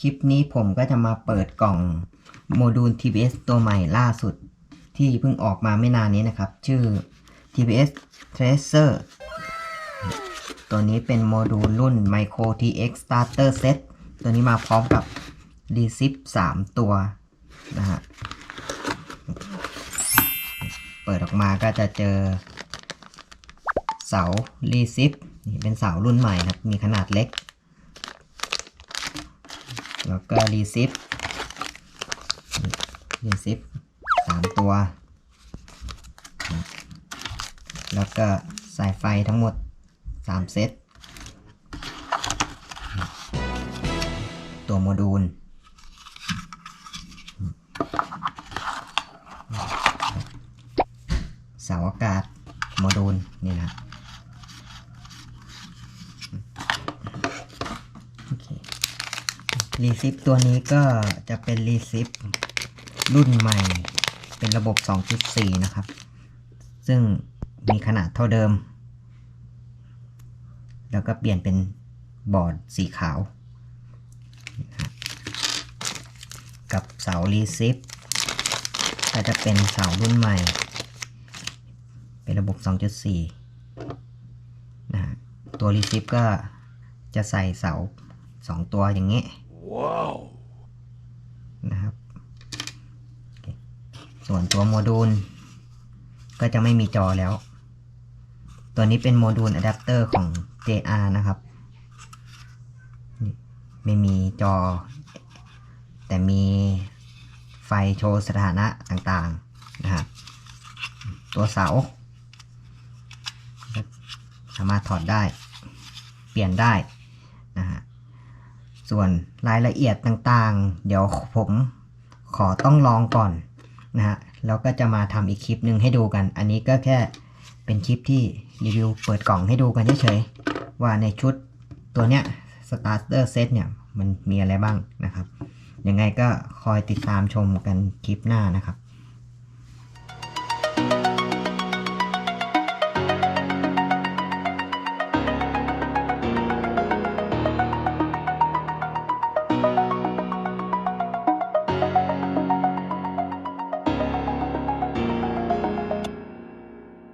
คลิปนี้ผมก็จะมาเปิดกล่องโมดูล TBS ตัวใหม่ล่าสุด ที่เพิ่งออกมาไม่นานนี้นะครับ ชื่อ TBS Tracer ตัวนี้เป็นโมดูลรุ่น Micro TX Starter Set ตัวนี้มาพร้อมกับ r e c i p 3 ตัวนะฮะ เปิดออกมาก็จะเจอ เสา r e c i p นี่เป็นเสารุ่นใหม่ครับ มีขนาดเล็ก แล้วก็ r e c i p r e c i p สามตัว แล้วก็สายไฟทั้งหมด 3 เซต ตัวโมดูล เสาอากาศโมดูล นี่นะโอเค รีซิปตัวนี้ก็จะเป็นรีซิปรุ่นใหม่ เป็นระบบ 2.4 นะครับ ซึ่งมีขนาดเท่าเดิม แล้วก็เปลี่ยนเป็นบอร์ดสีขาว กับเสารีซิปก็จะเป็นเสารุ่นใหม่ เป็นระบบ 2.4 นะฮะตัวรีซิปก็จะใส่เสา 2 ตัวอย่างเงี้ย Wow. นะครับ ส่วนตัวโมดูล ก็จะไม่มีจอแล้ว ตัวนี้เป็นโมดูลอะแดปเตอร์ของ JR นะครับ ไม่มีจอ แต่มีไฟโชว์สถานะต่างๆ นะครับ ตัวเสา สามารถถอดได้ เปลี่ยนได้ ส่วนรายละเอียดต่างๆ เดี๋ยวผมขอต้องลองก่อนนะฮะแล้วก็จะมาทำอีกคลิปหนึ่งให้ดูกัน อันนี้ก็แค่เป็นคลิปที่รีวิวเปิดกล่องให้ดูกันเฉยๆว่าในชุดตัวเนี้ย starter set เนี่ยมันมีอะไรบ้างนะครับยังไงก็คอยติดตามชมกันคลิปหน้านะครับ